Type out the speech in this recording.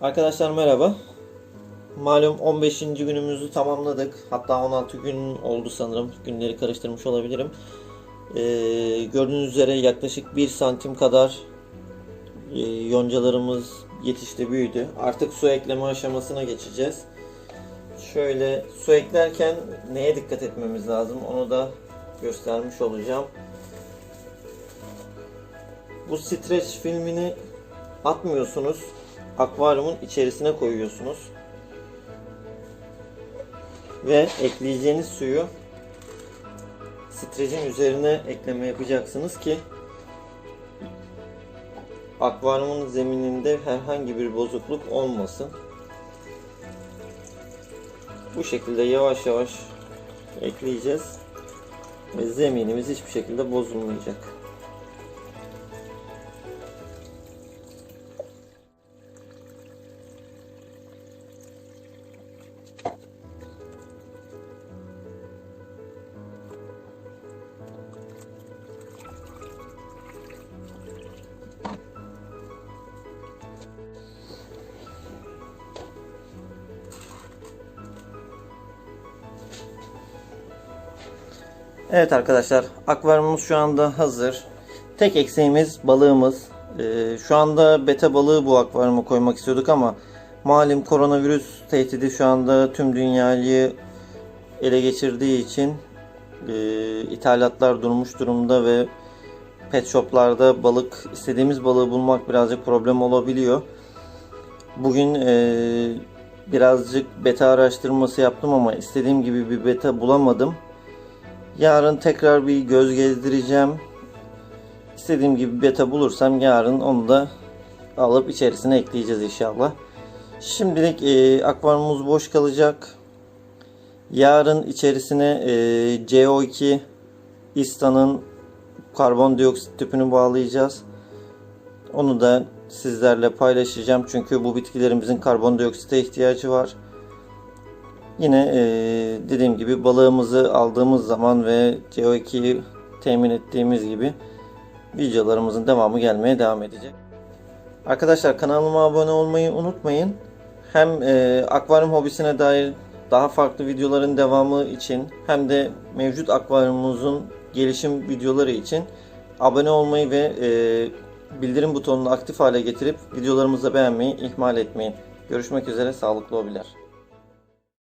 Arkadaşlar merhaba. Malum 15. günümüzü tamamladık. Hatta 16 gün oldu sanırım. Günleri karıştırmış olabilirim. Ee, gördüğünüz üzere yaklaşık 1 santim kadar e, yoncalarımız yetişti, büyüdü. Artık su ekleme aşamasına geçeceğiz. Şöyle su eklerken neye dikkat etmemiz lazım onu da göstermiş olacağım. Bu streç filmini atmıyorsunuz. Akvaryumun içerisine koyuyorsunuz. Ve ekleyeceğiniz suyu strecin üzerine ekleme yapacaksınız ki akvaryumun zemininde herhangi bir bozukluk olmasın. Bu şekilde yavaş yavaş ekleyeceğiz ve zeminimiz hiçbir şekilde bozulmayacak. Evet arkadaşlar akvaryumumuz şu anda hazır. Tek eksiğimiz balığımız. Ee, şu anda beta balığı bu akvaryuma koymak istiyorduk ama malum koronavirüs tehdidi şu anda tüm dünyayı ele geçirdiği için e, ithalatlar durmuş durumda ve pet shoplarda balık istediğimiz balığı bulmak birazcık problem olabiliyor. Bugün e, birazcık beta araştırması yaptım ama istediğim gibi bir beta bulamadım. Yarın tekrar bir göz gezdireceğim. İstediğim gibi beta bulursam yarın onu da alıp içerisine ekleyeceğiz inşallah. Şimdilik e, akvaryumumuz boş kalacak. Yarın içerisine e, CO2 İstan'ın karbondioksit tüpünü bağlayacağız. Onu da sizlerle paylaşacağım. Çünkü bu bitkilerimizin karbondioksite ihtiyacı var. Yine e, dediğim gibi balığımızı aldığımız zaman ve CO2'yi temin ettiğimiz gibi videolarımızın devamı gelmeye devam edecek. Arkadaşlar kanalıma abone olmayı unutmayın. Hem e, akvaryum hobisine dair daha farklı videoların devamı için hem de mevcut akvaryumumuzun gelişim videoları için abone olmayı ve e, bildirim butonunu aktif hale getirip videolarımızı beğenmeyi ihmal etmeyin. Görüşmek üzere sağlıklı hobiler.